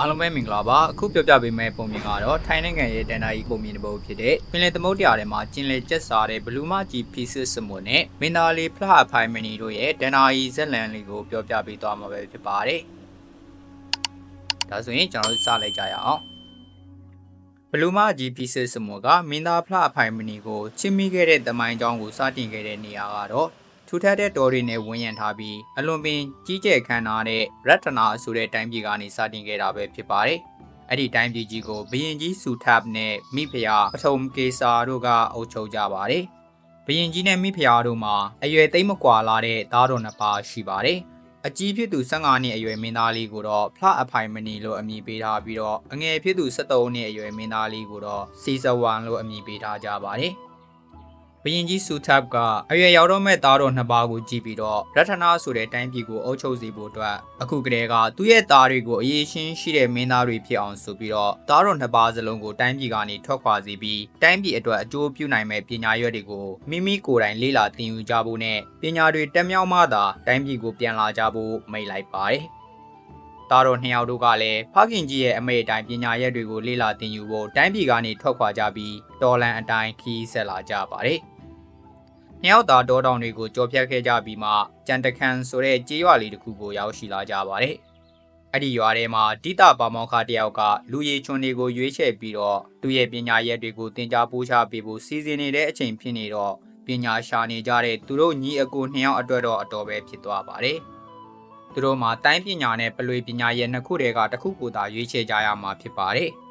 အားလုံးပဲမင်္ဂလာပါအခုပြောပြပေးမယ့်ပုံမြင်ကတော့ထိုင်းနိုင်ငံရဲ့တန်တာကြီးပုံမြင်တစ်ပုဒ်ဖြစ်တဲ့ပင်လယ်သမုဒ္ဒရာထဲမှာကျင်လည်ကျက်စားတဲ့ဘလူးမကြီး pieces စမွန်နဲ့မင်းသားလေးဖလားဖိုင်မနီတို့ရဲ့တန်တာကြီးဇက်လန်လေးကိုပြောပြပေးသွားမှာပဲဖြစ်ပါတယ်ဒါဆိုရင်ကျွန်တော်တို့စလိုက်ကြရအောင်ဘလူးမကြီး pieces စမွန်ကမင်းသားဖလားဖိုင်မနီကိုချစ်မိခဲ့တဲ့တမိုင်းကြောင်းကိုစတင်ခဲ့တဲ့နေရာကတော့ ထူထပ်တဲ့တော်တွေနဲ့ဝန်းရံထားပြီးအလွန်ပင်ကြီးကျယ်ခမ်းနားတဲ့ရတနာဆိုတဲ့တိုင်းပြည်ကနေစတင်ခဲ့တာပဲဖြစ်ပါတယ်။အဲ့ဒီတိုင်းပြည်ကြီးကိုဘုရင်ကြီးဆူထပ်နဲ့မိဖုရားပထုံကေစာတို့ကအုပ်ချုပ်ကြပါတယ်။ဘုရင်ကြီးနဲ့မိဖုရားတို့မှာအရွယ်သိမ်းမကွာလာတဲ့သားတော်နှစ်ပါးရှိပါတယ်။အကြီးဖြစ်သူ15နှစ်အရွယ်မင်းသားလေးကိုတော့ဖလအဖိုင်မနီလို့အမည်ပေးထားပြီးတော့အငယ်ဖြစ်သူ73နှစ်အရွယ်မင်းသားလေးကိုတော့စီဇဝမ်လို့အမည်ပေးထားကြပါတယ်။ ဘရင်ကြီးဆူထပ်ကအရွယ်ရောက်တော့မဲ့သားတော်နှစ်ပါးကိုကြည့်ပြီးတော့ရတနာဆိုတဲ့တိုင်းပြည်ကိုအုပ်ချုပ်စေဖို့အတွက်အခုကတည်းကသူ့ရဲ့သားတွေကိုအရေးရှင်းရှိတဲ့မင်းသားတွေဖြစ်အောင်ဆိုပြီးတော့သားတော်နှစ်ပါးစလုံးကိုတိုင်းပြည်ကနေထွက်ခွာစေပြီးတိုင်းပြည်အတွက်အကျိုးပြုနိုင်မဲ့ပညာရွက်တွေကိုမိမိကိုယ်တိုင်လေ့လာသင်ယူကြဖို့နဲ့ပညာတွေတက်မြောက်မှသာတိုင်းပြည်ကိုပြန်လာကြဖို့မိန့်လိုက်ပါတယ်။သားတော်နှစ်ယောက်တို့ကလည်းဖခင်ကြီးရဲ့အမေအတိုင်းပညာရက်တွေကိုလေ့လာသင်ယူဖို့တိုင်းပြည်ကနေထွက်ခွာကြပြီးတော်လန်အတိုင်းခီးဆက်လာကြပါတယ်။ နှစ်ယောက်သားတောတောင်တွေကိုကြော်ဖြတ်ခဲ့ကြပြီးမှကြံတခန်ဆိုတဲ့ကြေးရွာလေးတစ်ခုကိုရောက်ရှိလာကြပါတယ်။အဲ့ဒီရွာထဲမှာတိတာပါမောက္ခတယောက်ကလူရည်ချွန်တွေကိုရွေးချယ်ပြီးတော့သူ့ရဲ့ပညာရက်တွေကိုသင်ကြားပို့ချပေးဖို့စီစဉ်နေတဲ့အချိန်ဖြစ်နေတော့ပညာရှာနေကြတဲ့သူတို့ညီအကိုနှစ်ယောက်အတွက်တော့အတော်ပဲဖြစ်သွားပါတယ်။သူတို့မှာတိုင်းပညာနဲ့ပလွေပညာရဲ့နှစ်ခုတည်းကတစ်ခုကိုသာရွေးချယ်ကြရမှာဖြစ်ပါတယ်။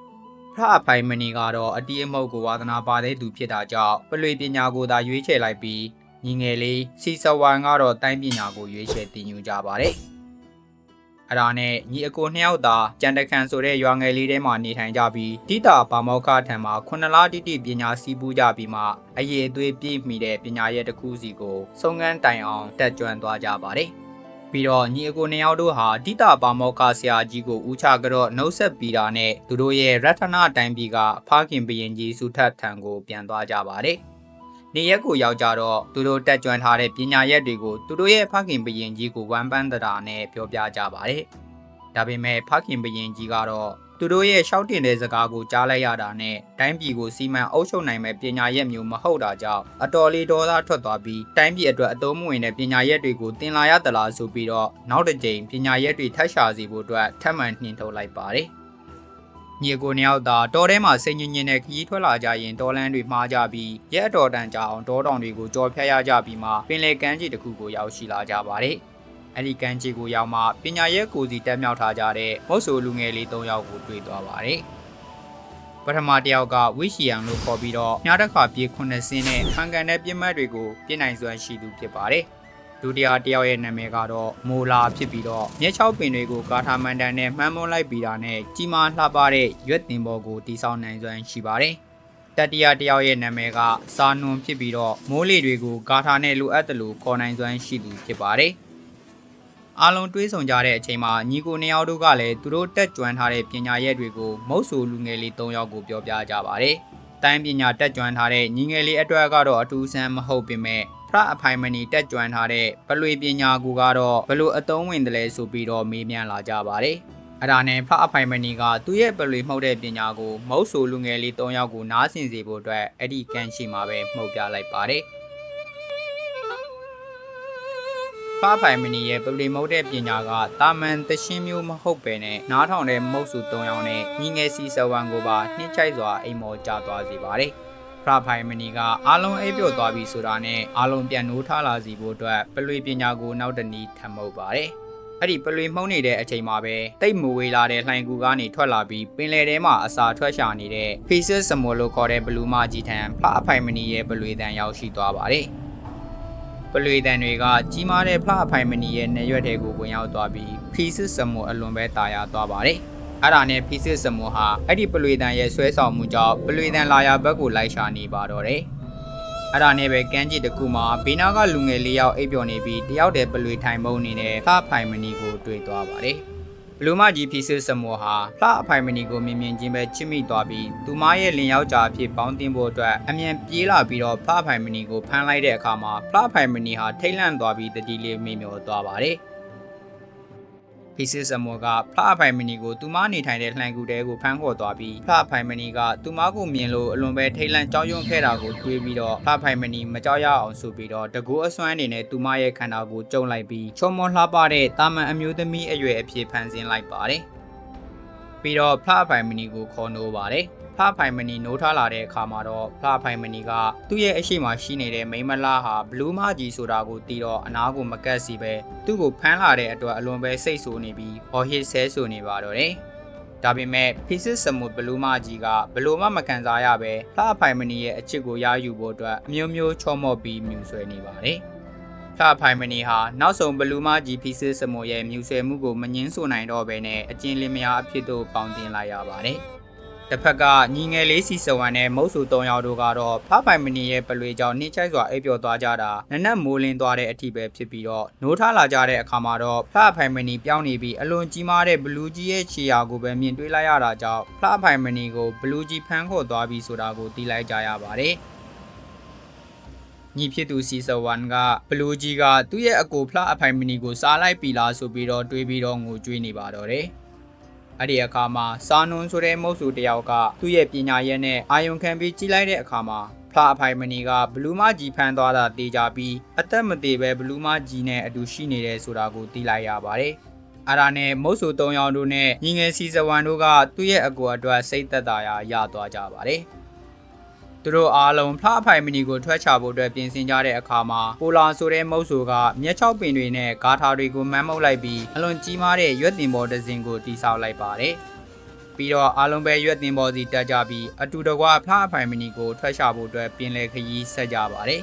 ဖရအဖိုင်မနီကတော့အတီးအမုတ်ကိုဝါသနာပါတဲ့သူဖြစ်တာကြောင့်ပလွေပညာကိုသာရွေးချယ်လိုက်ပြီးညီငယ်လေးစီစဝမ်ကတော့တိုင်းပညာကိုရွေးချယ်တင်ယူကြပါတယ်။အဲ့ဒါနဲ့ညီအကိုနှစ်ယောက်သာကြံတခန်ဆိုတဲ့ရွာငယ်လေးထဲမှာနေထိုင်ကြပြီးတိတာပါမောက္ခထံမှာခုနှစ်လတိတိပညာစီးပူးကြပြီးမှအရေးအသွေးပြည့်မီတဲ့ပညာရဲ့တစ်ခုစီကိုစုံကန်းတိုင်အောင်တက်ကြွသွားကြပါတယ်။ ပြီးတော့ညီအကိုနှစ်ယောက်တို့ဟာတိတာပါမောက္ခဆရာကြီးကိုဦးချကြတော့နှုတ်ဆက်ပြီးတာနဲ့သူတို့ရဲ့ရတနာတိုင်းပြည်ကဖခင်ဘရင်ကြီးစုထတ်ထံကိုပြန်သွားကြပါတယ်။နေရက်ကိုရောက်ကြတော့သူတို့တက်ကြွထားတဲ့ပညာရက်တွေကိုသူတို့ရဲ့ဖခင်ဘရင်ကြီးကိုဝမ်းပန်းတရာနဲ့ပြောပြကြပါတယ်။ဒါပေမဲ့ဖခင်ဘရင်ကြီးကတော့ သူတို့ရဲ့ရှောက်တင်တဲ့စကားကိုကြားလိုက်ရတာနဲ့တိုင်းပြည်ကိုစီမံအုပ်ချုပ်နိုင်မဲ့ပညာရက်မျိုးမဟုတ်တာကြောင့်အတော်လေးဒေါသထွက်သွားပြီးတိုင်းပြည်အတွက်အသုံးမဝင်တဲ့ပညာရက်တွေကိုတင်လာရသလားဆိုပြီးတော့နောက်တစ်ကြိမ်ပညာရက်တွေထပ်ရှာစီဖို့အတွက်ထပ်မံနှင်ထုတ်လိုက်ပါတယ်။ညီကိုနှစ်ယောက်သာတော်ထဲမှာစိတ်ညစ်ညစ်နဲ့ခရီးထွက်လာကြရင်တော်လန်းတွေမှားကြပြီးရက်အတော်တန်ကြအောင်တောတောင်တွေကိုကြော်ဖြတ်ရကြပြီးမှပင်လယ်ကမ်းခြေတစ်ခုကိုရောက်ရှိလာကြပါတယ်။ အဲ့ဒီကမ်းခြေကိုရောက်မှပညာရဲ့ကိုစီတက်မြောက်ထားကြတဲ့မုတ်ဆိုလူငယ်လေး၃ယောက်ကိုတွေ့သွားပါတယ်ပထမတစ်ယောက်ကဝိရှီယံလို့ခေါ်ပြီးတော့ညတစ်ခါပြေးခုနှစ်စင်းနဲ့ဖန်ကန်တဲ့ပြစ်မှတ်တွေကိုပြစ်နိုင်စွမ်းရှိသူဖြစ်ပါတယ်ဒုတိယတစ်ယောက်ရဲ့နာမည်ကတော့မိုလာဖြစ်ပြီးတော့မြက်ချောက်ပင်တွေကိုကာထာမန်တန်နဲ့မှမ်းမွန်းလိုက်ပြီးတာနဲ့ကြီးမားလှပတဲ့ရွက်တင်ဘောကိုတိဆောက်နိုင်စွမ်းရှိပါတယ်တတိယတယောက်ရဲ့နာမည်ကစာနွန်ဖြစ်ပြီးတော့မိုးလေတွေကိုဂါထာနဲ့လိုအပ်တယ်လို့ခေါ်နိုင်စွမ်းရှိသူဖြစ်ပါတယ်။ အားလုံးတွေးဆုံကြတဲ့အချိန်မှာညီကိုနှစ်ယောက်တို့ကလည်းသူတို့တက်ကြွထားတဲ့ပညာရက်တွေကိုမုတ်ဆိုလူငယ်လေး၃ယောက်ကိုပြောပြကြပါတယ်။တိုင်းပညာတက်ကြွထားတဲ့ညီငယ်လေးအတွက်ကတော့အထူးဆန်းမဟုတ်ပေမဲ့ဖရအဖိုင်မနီတက်ကြွထားတဲ့ပလွေပညာကူကတော့ဘလို့အသုံးဝင်တယ်လဲဆိုပြီးတော့မေးမြန်းလာကြပါတယ်။အဲ့ဒါနဲ့ဖအဖိုင်မနီကသူ့ရဲ့ပလွေမှုတ်တဲ့ပညာကိုမုတ်ဆိုလူငယ်လေး၃ယောက်ကိုနားဆင်စေဖို့အတွက်အဲ့ဒီကန်ရှိမှာပဲမှုတ်ပြလိုက်ပါတယ်။ ဖားဖိုင်မနီရဲ့ပလီမုတ်တဲ့ပညာကတာမန်တရှင်းမျိုးမဟုတ်ပဲနဲ့နားထောင်တဲ့မုတ်စု၃ယောက်နဲ့ညီငယ်စီဆဝန်ကိုပါနှိမ့်ချိုက်စွာအိမ်မော်ကျသွားစေပါတယ်။ဖရာဖိုင်မနီကအားလုံးအိပ်ပျော်သွားပြီဆိုတာနဲ့အားလုံးပြန်နိုးထားလာစီဖို့အတွက်ပလွေပညာကိုနောက်တနည်းထပ်မုတ်ပါတယ်။အဲ့ဒီပလွေမှုန့်နေတဲ့အချိန်မှာပဲတိတ်မဝေးလာတဲ့လှိုင်ကူကနေထွက်လာပြီးပင်လယ်ထဲမှာအစာထွက်ရှာနေတဲ့ Faces စမိုလို့ခေါ်တဲ့ဘလူးမကြီးထံဖအဖိုင်မနီရဲ့ပလွေတန်ရောက်ရှိသွားပါတယ်။ ပလွေတန်တွေကကြီးမားတဲ့ဖအဖိုင်မနီရဲ့နေရွက်တွေကိုဝင်ရောက်သွားပြီးဖီစစ်စမူအလွန်ပဲတာယာသွားပါတယ်။အဲ့ဒါနဲ့ဖီစစ်စမူဟာအဲ့ဒီပလွေတန်ရဲ့ဆွဲဆောင်မှုကြောင့်ပလွေတန်လာယာဘက်ကိုလိုက်ရှာနေပါတော့တယ်။အဲ့ဒါနဲ့ပဲကမ်းခြေတစ်ခုမှာဘေးနားကလူငယ်လေးယောက်အိပ်ပျော်နေပြီးတယောက်တည်းပလွေထိုင်မုံနေတဲ့ဖဖိုင်မနီကိုတွေ့သွားပါတယ်။ ဘလူးမကြီးဖီစစ်စမောဟာလှအဖိုင်မနီကိုမြင်မြင်ချင်းပဲချစ်မိသွားပြီးသူမရဲ့လင်ယောက်ျားအဖြစ်ပေါင်းတင်ဖို့အတွက်အမြန်ပြေးလာပြီးတော့ဖအဖိုင်မနီကိုဖမ်းလိုက်တဲ့အခါမှာဖအဖိုင်မနီဟာထိတ်လန့်သွားပြီးတတိလေးမိမျောသွားပါတယ် ဖီစစ်စမောကဖလာအဖိုင်မနီကိုသူမနေထိုင်တဲ့လှန်ကူတဲကိုဖမ်းခေါ်သွားပြီးဖလာအဖိုင်မနီကသူမကိုမြင်လို့အလွန်ပဲထိတ်လန့်ကြောက်ရွံ့ခဲ့တာကိုတွေးပြီးတော့ဖလာအဖိုင်မနီမကြောက်ရအောင်ဆိုပြီးတော့တကူအစွမ်းအနေနဲ့သူမရဲ့ခန္ဓာကိုကျုံလိုက်ပြီးချုံမောလှပတဲ့တာမန်အမျိုးသမီးအရွယ်အဖြစ်ဖန်ဆင်းလိုက်ပါတယ်ပြီးတော့ဖလာအဖိုင်မနီကိုခေါ်နိုးပါတယ် ဖလာဖိုင်မနီနိုးထားလာတဲ့အခါမှာတော့ဖလာဖိုင်မနီကသူ့ရဲ့အရှိမရှိနေတဲ့မိန်းမလားဟာဘလူးမကြီးဆိုတာကိုတီးတော့အနားကိုမကတ်စီပဲသူ့ကိုဖမ်းလာတဲ့အတွက်အလွန်ပဲစိတ်ဆိုးနေပြီးဟော်ဟစ်ဆဲဆိုနေပါတော့တယ်။ဒါပေမဲ့ဖီစစ်စမုဘလူးမကြီးကဘလို့မှမကန်စားရပဲဖလာဖိုင်မနီရဲ့အချစ်ကိုရယူဖို့အတွက်အမျိုးမျိုးချော့မော့ပြီးမြူဆွဲနေပါတယ်။ဖလာဖိုင်မနီဟာနောက်ဆုံးဘလူးမကြီးဖီစစ်စမုရဲ့မြူဆွဲမှုကိုမငင်းဆိုနိုင်တော့ဘဲနဲ့အကျဉ်းလင်းမယားအဖြစ်သို့ပေါင်တင်လိုက်ရပါတယ်။ တစ်ဖက်ကညီငယ်လေးစီစဝမ်နဲ့မုတ်ဆူ၃ယောက်တို့ကတော့ဖပိုင်မနီရဲ့ပလွေကြောင့်နှိမ့်ချိုက်စွာအိပ်ပျော်သွားကြတာနနက်မိုးလင်းသွားတဲ့အထိပဲဖြစ်ပြီးတော့နိုးထလာကြတဲ့အခါမှာတော့ဖပိုင်မနီပြောင်းနေပြီးအလွန်ကြီးမားတဲ့ဘလူးကြီးရဲ့ခြေရာကိုပဲမြင်တွေ့လိုက်ရတာကြောင့်ဖပိုင်မနီကိုဘလူးကြီးဖမ်းခေါ်သွားပြီးဆိုတာကိုသိလိုက်ကြရပါတယ်ညီဖြစ်သူစီဆဝမ်ကဘလူးကြီးကသူ့ရဲ့အကိုဖလားအဖိုင်မနီကိုစားလိုက်ပြီလားဆိုပြီးတော့တွေးပြီးတော့ငိုကြွေးနေပါတော့တယ် အဲ့ဒီအခါမှာစာနွန်ဆိုတဲ့မုတ်စုတယောက်ကသူ့ရဲ့ပညာရက်နဲ့အာယုံခံပြီးကြီးလိုက်တဲ့အခါမှာဖလာအဖိုင်မနီကဘလူးမကြီးဖမ်းသွားတာတေးကြပြီးအသက်မသေးပဲဘလူးမကြီးနဲ့အတူရှိနေတယ်ဆိုတာကိုသိလိုက်ရပါတယ်။အဲ့ဒါနဲ့မုတ်ဆူ၃ယောက်တို့နဲ့ညီငယ်စီစဝန်တို့ကသူ့ရဲ့အကူအတွက်စိတ်သက်သာရာရသွားကြပါတယ်။ သူတို့အားလုံးဖလားအဖိုင်မနီကိုထွက်ချဖို့အတွက်ပြင်ဆင်ကြတဲ့အခါမှာပိုလာဆိုတဲ့မုတ်ဆိုကမြက်ချောက်ပင်တွေနဲ့ဂါထာတွေကိုမန်းမုပ်လိုက်ပြီးအလွန်ကြီးမားတဲ့ရွက်တင်ပေါ်တစ်စင်ကိုတိဆောက်လိုက်ပါတယ်။ပြီးတော့အားလုံးပဲရွက်တင်ပေါ်စီတက်ကြပြီးအတူတကွဖလားအဖိုင်မနီကိုထွက်ချဖို့အတွက်ပြင်လယ်ခရီးဆက်ကြပါတယ်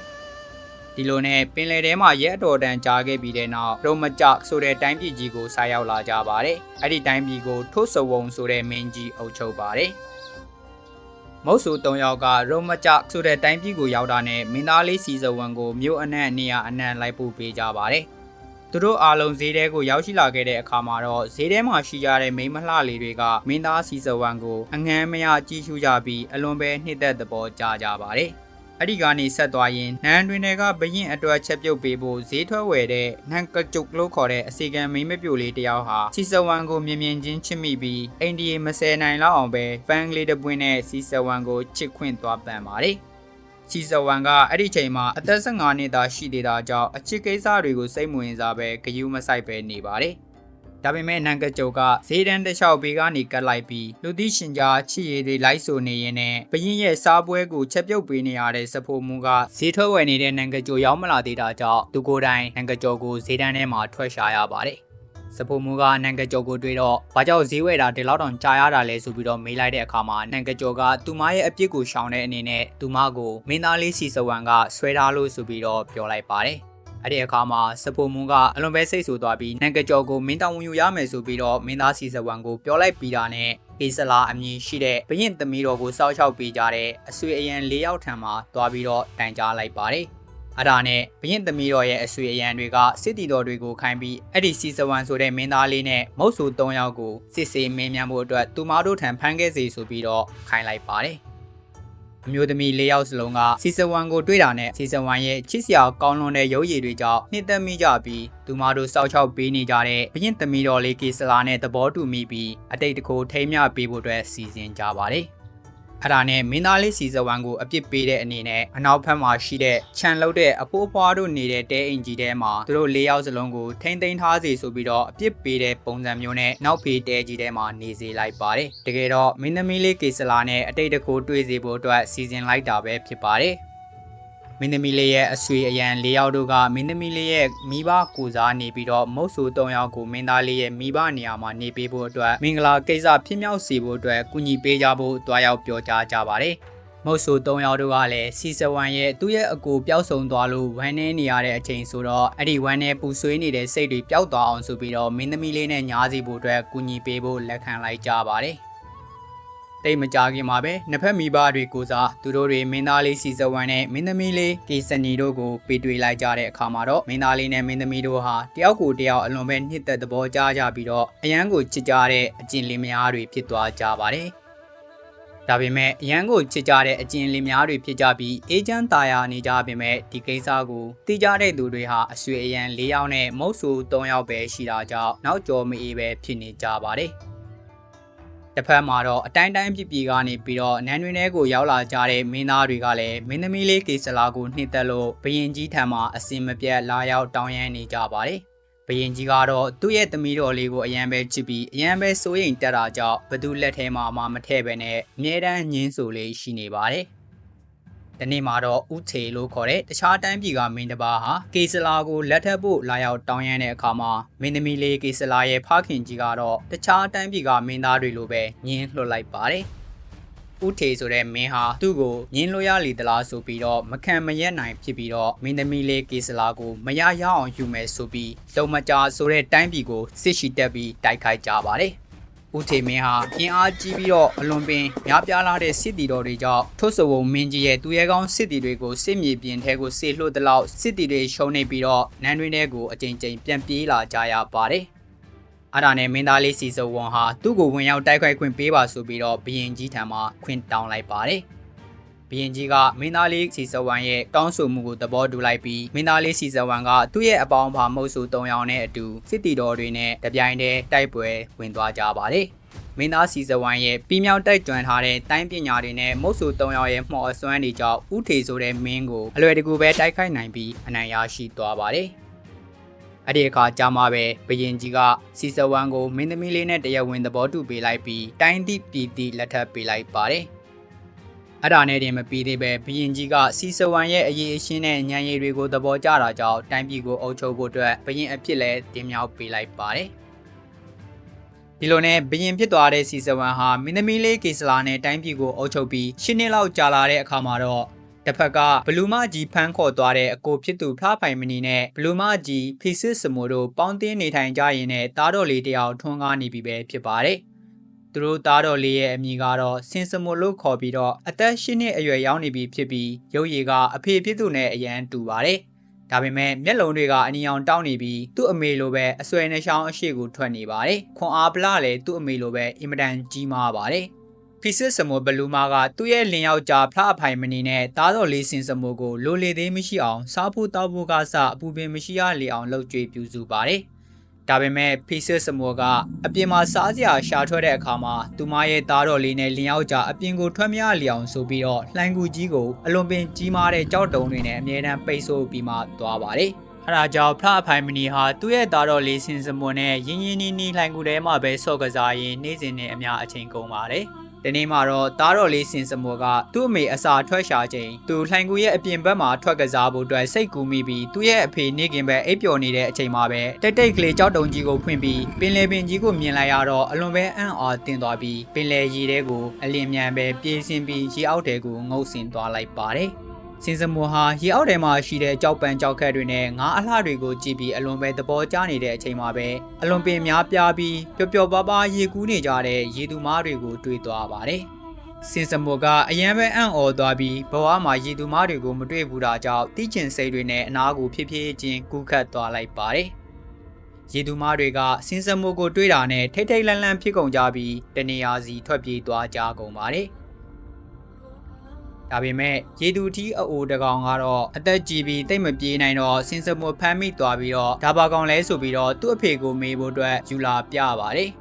။ဒီလိုနဲ့ပင်လယ်ထဲမှာရဲအတော်တန်ကြားခဲ့ပြီးတဲ့နောက်ရုံမကြဆိုတဲ့တိုင်းပြည်ကြီးကိုဆိုက်ရောက်လာကြပါတယ်။အဲ့ဒီတိုင်းပြည်ကိုထို့စဝုံဆိုတဲ့မင်းကြီးအုပ်ချုပ်ပါတယ်။ မုတ်ဆူ၃ယောက်ကရုံမကြဆိုတဲ့တိုင်းပြည်ကိုရောက်တာနဲ့မင်းသားလေးစီဇဝန်ကိုမြို့အနှံ့နေရာအနှံ့လိုက်ပို့ပေးကြပါတယ်။သူတို့အားလုံးဈေးထဲကိုရောက်ရှိလာခဲ့တဲ့အခါမှာတော့ဈေးထဲမှာရှိကြတဲ့မိန်းမလှလေးတွေကမင်းသားစီဇဝန်ကိုအငမ်းမရကြည့်ရှုကြပြီးအလွန်ပဲနှစ်သက်သဘောကြကြပါတယ်။ အဲ့ဒီကနေဆက်သွားရင်နန်းတွင်တွေကဘရင်အတွက်ချက်ပြုတ်ပေးဖို့ဈေးထွက်ဝယ်တဲ့နန်ကကျုပ်လို့ခေါ်တဲ့အစီကံမိမ့်မပြိုလေးတယောက်ဟာစီစဝမ်ကိုမြင်မြင်ချင်းချစ်မိပြီးအိန္ဒိယမဆယ်နိုင်လောက်အောင်ပဲဖန်ကလေးတစ်ပွင့်နဲ့စီစဝမ်ကိုချစ်ခွင့်သွားပန်ပါတယ်ချီဇဝမ်ကအဲ့ဒီချိန်မှာအသက်15နှစ်သားရှိသေးတာကြောင့်အချစ်ကိစ္စတွေကိုစိတ်မဝင်စားပဲဂယုမဆိုင်ပဲနေပါတယ်။ ဒါပေမဲ့နန်ကကြုတ်ကဈေးတန်းတစ်လျှောက်ဘေးကနေကတ်လိုက်ပြီးလူသိရှင်ကြားချစ်ရည်တွေလိုက်ဆိုနေရင်နဲ့ဘရင်ရဲ့စားပွဲကိုချက်ပြုတ်ပေးနေရတဲ့စဖိုမူကဈေးထွက်ဝယ်နေတဲ့နန်ကကြုတ်ရောက်မလာသေးတာကြောင့်သူကိုယ်တိုင်နန်ကကြုတ်ကိုဈေးတန်းထဲမှာထွက်ရှာရပါတယ်စဖိုမူကနန်ကကြော်ကိုတွေ့တော့ဘာကြောင့်ဈေးဝယ်တာဒီလောက်တောင်ကြာရတာလဲဆိုပြီးတော့မေးလိုက်တဲ့အခါမှာနန်ကကြော်ကသူမရဲ့အပြစ်ကိုရှောင်တဲ့အနေနဲ့သူမကိုမင်းသားလေးစီစဝမ်ကဆွဲထားလို့ဆိုပြီးတော့ပြောလိုက်ပါတယ် အဲ့ဒီအခါမှာစပိုမွန်ကအလွန်ပဲစိတ်ဆူသွားပြီးနန်ကကြော်ကိုမင်းတောင်ဝင်ယူရမယ်ဆိုပြီးတော့မင်းသားစီစဝမ်ကိုပြောလိုက်ပြီးတာနဲ့ကေစလာအမည်ရှိတဲ့ဘရင်သမီးတော်ကိုစောက်ချောက်ပေးကြတဲ့အဆွေအရန်၄ယောက်ထံမှာသွားပြီးတော့တိုင်ကြားလိုက်ပါတယ်အဲ့ဒါနဲ့ဘရင်သမီးတော်ရဲ့အဆွေအရန်တွေကစစ်တီတော်တွေကိုခိုင်းပြီးအဲ့ဒီစီစဝမ်ဆိုတဲ့မင်းသားလေးနဲ့မုတ်ဆူ၃ယောက်ကိုစစ်ဆေးမင်းမြန်းဖို့အတွက်သူမတို့ထံဖမ်းခဲ့စီဆိုပြီးတော့ခိုင်းလိုက်ပါတယ် အမျိုးသမီး၄ယောက်စလုံးကစီဇန်1ကိုတွေ့တာနဲ့စီဇန်1ရဲ့ချစ်စရာကောင်းလွန်တဲ့ရုပ်ရည်တွေကြောင့်နှစ်သက်မိကြပြီးသူမတို့စောက်ချောက်ပေးနေကြတဲ့ဘရင်သမီးတော်လေးကေစလာနဲ့သဘောတူမိပြီးအတိတ်တကူထိမ်းမြပေးဖို့အတွက်စီစဉ်ကြပါတယ်။ အဲ့ဒါနဲ့မင်းသားလေးစီဇဝန်ကိုအပြစ်ပေးတဲ့အနေနဲ့အနောက်ဘက်မှာရှိတဲ့ခြံလောက်တဲ့အဖိုးအဖွားတို့နေတဲ့တဲအင်ကြီးထဲမှာသူတို့၄ယောက်စလုံးကိုထိမ့်သိမ်းထားစီဆိုပြီးတော့အပြစ်ပေးတဲ့ပုံစံမျိုးနဲ့နောက်ဖေးတဲကြီးထဲမှာနေစေလိုက်ပါတယ်တကယ်တော့မင်းသမီးလေးကေစလာနဲ့အတိတ်တကူတွေ့စေဖို့အတွက်စီစဉ်လိုက်တာပဲဖြစ်ပါတယ် မင်းသမီးလေးရဲ့အဆွေအရန်၄ယောက်တို့ကမင်းသမီးလေးရဲ့မိဘကိုစားနေပြီးတော့မုတ်ဆူ၃ယောက်ကိုမင်းသားလေးရဲ့မိဘနေရာမှာနေပေးဖို့အတွက်မင်္ဂလာကိစ္စဖြစ်မြောက်စေဖို့အတွက်ကူညီပေးကြဖို့တွားရောက်ပြောကြားကြပါတယ်မုတ်ဆူ၃ယောက်တို့ကလည်းစီစဝမ်ရဲ့သူ့ရဲ့အကိုပျောက်ဆုံးသွားလို့ဝမ်းနေနေရတဲ့အချိန်ဆိုတော့အဲ့ဒီဝမ်းနေပူဆွေးနေတဲ့စိတ်တွေပျောက်သွားအောင်ဆိုပြီးတော့မင်းသမီးလေးနဲ့ညားစီဖို့အတွက်ကူညီပေးဖို့လက်ခံလိုက်ကြပါတယ်။ တိတ်မကြခင်မှာပဲနှစ်ဖက်မိဘတွေကိုစားသူတို့တွေမင်းသားလေးစီစဝမ်နဲ့မင်းသမီးလေးကေစနီတို့ကိုပေးတွေ့လိုက်ကြတဲ့အခါမှာတော့မင်းသားလေးနဲ့မင်းသမီးတို့ဟာတယောက်ကိုတယောက်အလွန်ပဲနှစ်သက်သဘောကျကြပြီးတော့အရန်ကိုချစ်ကြတဲ့အကျင့်လေးများတွေဖြစ်သွားကြပါတယ်ဒါပေမဲ့အရန်ကိုချစ်ကြတဲ့အကျဉ်လင်များတွေဖြစ်ကြပြီးအေဂျင့်တာယာနေကြပေမဲ့ဒီကိစ္စကိုသိကြတဲ့သူတွေဟာအဆွေအရန်၄ယောက်နဲ့မုတ်ဆူ၃ယောက်ပဲရှိတာကြောင့်နောက်ကျော်မအေးပဲဖြစ်နေကြပါတယ်။ တစ်ဖက်မှာတော့အတိုင်းတိုင်းပြပြကနေပြီးတော့နန်းတွင်ထဲကိုရောက်လာကြတဲ့မင်းသားတွေကလည်းမင်းသမီးလေးကေစလာကိုနှိမ့်သက်လို့ဘရင်ကြီးထံမှာအစင်မပြတ်လာရောက်တောင်းရမ်းနေကြပါတယ်။ဘရင်ကြီးကတော့သူ့ရဲ့သမီးတော်လေးကိုအရန်ပဲချစ်ပြီးအရန်ပဲစိုးရိမ်တက်တာကြောင့်ဘသူလက်ထဲမှာမှမထည့်ပဲနဲ့အမြဲတမ်းညင်းဆိုလေးရှိနေပါတယ်။ ဒီနေ့မှာတော့ဥထေလို့ခေါ်တဲ့တခြားတိုင်းပြည်ကမင်းတစ်ပါးဟာကေစလာကိုလက်ထပ်ဖို့လာရောက်တောင်းရမ်းတဲ့အခါမှာမင်းသမီးလေးကေစလာရဲ့ဖခင်ကြီးကတော့တခြားတိုင်းပြည်ကမင်းသားတွေလိုပဲညင်းလွှတ်လိုက်ပါတယ်။ဥထေဆိုတဲ့မင်းဟာသူ့ကိုညင်းလို့ရလီတလားဆိုပြီးတော့မခံမရက်နိုင်ဖြစ်ပြီးတော့မင်းသမီးလေးကေစလာကိုမရရအောင်ယူမယ်ဆိုပြီးလုံမကြာဆိုတဲ့တိုင်းပြည်ကိုစစ်ရှိတက်ပြီးတိုက်ခိုက်ကြပါတယ်။ ဦးထေမင်းဟာပြင်းအားကြီးပြီးတော့အလွန်ပင်များပြားလာတဲ့စစ်တီတော်တွေကြောင့်ထွတ်ဆဝုံမင်းကြီးရဲ့သူရဲကောင်းစစ်တီတွေကိုစစ်မြေပြင်ထဲကိုဆေလွှတ်တဲ့လောက်စစ်တီတွေရှုံးနေပြီးတော့နန်းတွင်းထဲကိုအကြိမ်ကြိမ်ပြန်ပြေးလာကြရပါတယ်။အဲ့ဒါနဲ့မင်းသားလေးစီစုံဝန်ဟာသူ့ကိုဝင်ရောက်တိုက်ခိုက်ခွင့်ပေးပါဆိုပြီးတော့ဘရင်ကြီးထံမှခွင့်တောင်းလိုက်ပါတယ်။ ဘရင်ကြီးကမင်းသားလေးစီစဝန်ရဲ့တောင်းဆိုမှုကိုသဘောတူလိုက်ပြီးမင်းသားလေးစီစဝန်ကသူ့ရဲ့အပေါင်းအပါမုတ်ဆို၃ယောက်နဲ့အတူစစ်တီတော်တွေနဲ့တပြိုင်တည်းတိုက်ပွဲဝင်သွားကြပါတယ်။မင်းသားစီစဝန်ရဲ့ပြီးမြောက်တိုက်ကြွထားတဲ့တိုင်းပညာတွေနဲ့မုတ်ဆို၃ယောက်ရဲ့မှော်အစွမ်းတွေကြောင့်ဥထေဆိုတဲ့မင်းကိုအလွယ်တကူပဲတိုက်ခိုက်နိုင်ပြီးအနိုင်ရရှိသွားပါတယ်။အဲ့ဒီအခါကြာမှပဲဘရင်ကြီးကစီစဝမ်ကိုမင်းသမီးလေးနဲ့တရားဝင်သဘောတူပေးလိုက်ပြီးတိုင်းသည့်ပြည်သည့်လက်ထပ်ပေးလိုက်ပါတယ်။ အဲ့ဒါနဲ့တင်မပြီးသေးပဲဘရင်ကြီးကစီစဝမ်ရဲ့အရေးအရှင်းနဲ့ညံရည်တွေကိုသဘောကျတာကြောင့်တိုင်းပြည်ကိုအုပ်ချုပ်ဖို့အတွက်ဘရင်အဖြစ်လဲတင်မြှောက်ပေးလိုက်ပါတယ်။ဒီလိုနဲ့ဘရင်ဖြစ်သွားတဲ့စီစဝမ်ဟာမင်းသမီးလေးကေစလာနဲ့တိုင်းပြည်ကိုအုပ်ချုပ်ပြီးရှင်းနှစ်လောက်ကြာလာတဲ့အခါမှာတော့တစ်ဖက်ကဘလူမကြီးဖမ်းခေါ်သွားတဲ့အကိုဖြစ်သူဖလားပိုင်မနီနဲ့ဘလူမကြီးဖီစစ်စမိုတို့ပေါင်းတင်းနေထိုင်ကြရင်နဲ့တားတော်လေးတယောက်ထွန်းကားနေပြီပဲဖြစ်ပါတယ်။ သူတို့တားတော်လေးရဲ့အမည်ကတော့စင်စမိုလို့ခေါ်ပြီးတော့အသက်၈နှစ်အရွယ်ရောက်နေပြီဖြစ်ပြီးရုပ်ရည်ကအဖေဖြစ်သူနဲ့အရန်တူပါတယ်။ဒါပေမဲ့မျက်လုံးတွေကအနီအောင်တောင်းနေပြီးသူ့အမေလိုပဲအဆွဲနှချောင်းအရှိကိုထွက်နေပါတယ်။ခွန်အားပလလည်းသူ့အမေလိုပဲအင်မတန်ကြီးမားပါတယ်။ဖီစစ်စမိုဘလူမာကသူ့ရဲ့လင်ယောက်ကြားဖလားအဖိုင်မနီနဲ့တားတော်လေးစင်စမိုကိုလိုလေသေးမရှိအောင်စားဖို့တောက်ဖို့ကစအပူပင်မရှိရလေအောင်လှုပ်ကြွေးပြုစုပါတယ်။ ဒါပေမဲ့ဖီစစ်စမိုကအပြင်မှာစားစရာရှာထွက်တဲ့အခါမှာသူမရဲ့သားတော်လေးနဲ့လင်ယောက်ကြားအပြင်ကိုထွက်မရလေအောင်ဆိုပြီးတော့လှိုင်းကူကြီးကိုအလွန်ပင်ကြီးမားတဲ့ကြောက်တုံတွေနဲ့အမြဲတမ်းပိတ်ဆို့ပြီးမှသွားပါတယ်။အဲဒါကြောင့်ဖလားအဖိုင်မနီဟာသူ့ရဲ့သားတော်လေးစင်စမွန်နဲ့ရင်းရင်းနှီးနှီးလှိုင်ကူထဲမှာပဲဆော့ကစားရင်းနေ့စဉ်နဲ့အများအချိန်ကုန်ပါတယ်။ ဒီနေ့မှာတော့တားတော်လေးစင်စမောကသူ့အမေအစာထွက်ရှာချိန်သူလှိုင်ကူရဲ့အပြင်ဘက်မှာထွက်ကစားဖို့အတွက်စိတ်ကူးမိပြီးသူ့ရဲ့အဖေနေခင်ပဲအိပ်ပျော်နေတဲ့အချိန်မှာပဲတိတ်တိတ်ကလေးကြောက်တုံကြီးကိုဖွင့်ပြီးပင်လယ်ပင်ကြီးကိုမြင်လိုက်ရတော့အလွန်ပဲအံ့အားသင့်သွားပြီးပင်လယ်ရေထဲကိုအလင်းမြန်ပဲပြေးဆင်းပြီးရေအောက်ထဲကိုငုပ်ဆင်သွားလိုက်ပါတယ်။ စင်စမွန်ဟာရေအောက်ထဲမှာရှိတဲ့ကြောက်ပန်ကြောက်ခက်တွေနဲ့ငါးအလှတွေကိုကြည့်ပြီးအလွန်ပဲသဘောကျနေတဲ့အချိန်မှာပဲအလွန်ပင်များပြားပြီးပျော်ပျော်ပါးပါးရေကူးနေကြတဲ့ရေသူမားတွေကိုတွေ့သွားပါတယ်။စင်စမွန်ကအရန်ပဲအံ့ဩသွားပြီးဘဝမှာရေသူမားတွေကိုမတွေ့ဘူးတာကြောင့်တိကျင်စိတ်တွေနဲ့အနာကိုဖြည်းဖြည်းချင်းကူးခတ်သွားလိုက်ပါတယ်။ရေသူမားတွေကစင်စမွန်ကိုတွေ့တာနဲ့ထိတ်ထိတ်လန့်လန့်ဖြစ်ကုန်ကြပြီးတနေရာစီထွက်ပြေးသွားကြကုန်ပါတယ်။ ဒါပေမဲ့ရေသူထီးအအိုတကောင်ကတော့အသက်ကြီးပြီးတိတ်မပြေးနိုင်တော့စင်စမွဖမ်းမိသွားပြီးတော့ဒါပါကောင်လဲဆိုပြီးတော့သူ့အဖေကိုမေးဖို့အတွက်ယူလာပြပါတယ်